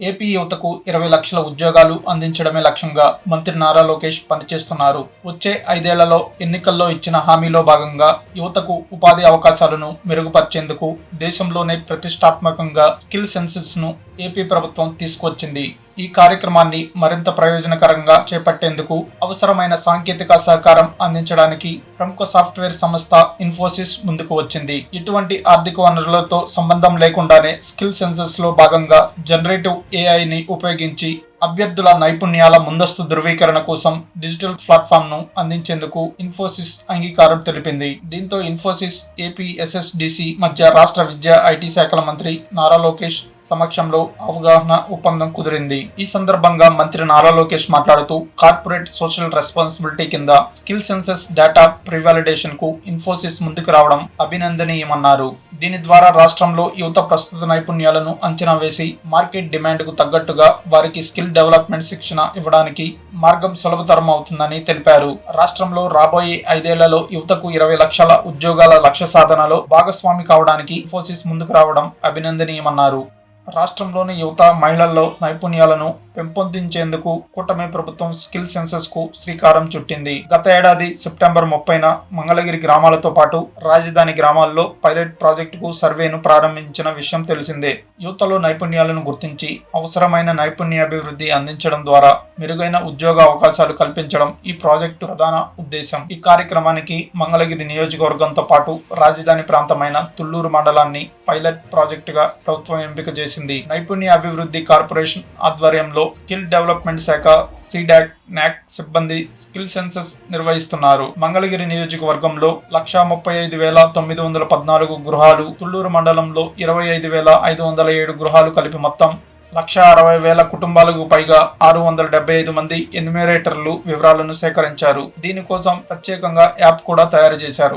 AP యువతకు ఇరవై లక్షల ఉద్యోగాలు అందించడమే లక్ష్యంగా మంత్రి నారా లోకేష్ పనిచేస్తున్నారు. వచ్చే ఐదేళ్ళలో ఎన్నికల్లో ఇచ్చిన హామీలో భాగంగా యువతకు ఉపాధి అవకాశాలను మెరుగుపరిచేందుకు దేశంలోనే ప్రతిష్టాత్మకంగా స్కిల్ సెన్సెస్ను ఏపీ ప్రభుత్వం తీసుకొచ్చింది ఈ కార్యక్రమాన్ని మరింత ప్రయోజనకరంగా చేపట్టేందుకు అవసరమైన సాంకేతిక సహకారం అందించడానికి ప్రముఖ సాఫ్ట్వేర్ సంస్థ ఇన్ఫోసిస్ ముందుకు వచ్చింది. ఇటువంటి ఆర్థిక వనరులతో సంబంధం లేకుండానే స్కిల్ సెన్సెస్లో భాగంగా జనరేటివ్ ఏఐని ఉపయోగించి అభ్యర్థుల నైపుణ్యాల ముందస్తు ధృవీకరణ కోసం డిజిటల్ ప్లాట్ఫామ్ను అందించేందుకు ఇన్ఫోసిస్ అంగీకారం తెలిపింది. దీంతో ఇన్ఫోసిస్ ఏపీఎస్ఎస్డిసి మధ్య రాష్ట్ర విద్యా ఐటీ శాఖల మంత్రి నారా లోకేష్ సమక్షంలో అవగాహన ఒప్పందం కుదిరింది. ఈ సందర్భంగా మంత్రి నారా లోకేష్ మాట్లాడుతూ కార్పొరేట్ సోషల్ రెస్పాన్సిబిలిటీ కింద స్కిల్ సెన్సెస్ డేటా ప్రివాలిడేషన్కు ఇన్ఫోసిస్ ముందుకు రావడం అభినందనీయమన్నారు. దీని ద్వారా రాష్ట్రంలో యువత ప్రస్తుత నైపుణ్యాలను అంచనా వేసి మార్కెట్ డిమాండ్కు తగ్గట్టుగా వారికి స్కిల్ డెవలప్మెంట్ శిక్షణ ఇవ్వడానికి మార్గం సులభతరం అవుతుందని తెలిపారు. రాష్ట్రంలో రాబోయే ఐదేళ్ళలో యువతకు ఇరవై లక్షల ఉద్యోగాల లక్ష్య సాధనలో భాగస్వామి కావడానికి ఇన్ఫోసిస్ ముందుకు రావడం అభినందనీయమన్నారు. రాష్ట్రంలోని యువత మహిళల్లో నైపుణ్యాలను పెంపొందించేందుకు కూటమి ప్రభుత్వం స్కిల్ సెన్సెస్కు శ్రీకారం చుట్టింది. గత ఏడాది సెప్టెంబర్ ముప్పైన మంగళగిరి గ్రామాలతో పాటు రాజధాని గ్రామాల్లో పైలట్ ప్రాజెక్టుకు సర్వేను ప్రారంభించిన విషయం తెలిసిందే. యువతలో నైపుణ్యాలను గుర్తించి అవసరమైన నైపుణ్యాభివృద్ధి అందించడం ద్వారా మెరుగైన ఉద్యోగ అవకాశాలు కల్పించడం ఈ ప్రాజెక్టు ప్రధాన ఉద్దేశం. ఈ కార్యక్రమానికి మంగళగిరి నియోజకవర్గంతో పాటు రాజధాని ప్రాంతమైన తుళ్ళూరు మండలాన్ని పైలట్ ప్రాజెక్టుగా ప్రభుత్వం ఎంపిక చేసింది. నైపుణ్య అభివృద్ధి కార్పొరేషన్ ఆధ్వర్యంలో స్కిల్ డెవలప్మెంట్ శాఖ సిడాక్ నాక్ సిబ్బంది స్కిల్ సెన్సెస్ నిర్వహిస్తున్నారు. మంగళగిరి నియోజకవర్గంలో లక్షా ముప్పై ఐదు వేల తొమ్మిది వందల పద్నాలుగు గృహాలు తుళ్ళూరు మండలంలో ఇరవై ఐదు వేల ఐదు వందల ఏడు గృహాలు కలిపి మొత్తం లక్ష అరవై వేల కుటుంబాలకు పైగా ఆరు వందల డెబ్బై ఐదు మంది ఎన్యూమరేటర్లు వివరాలను సేకరించారు. దీనికోసం ప్రత్యేకంగా యాప్ కూడా తయారు చేశారు.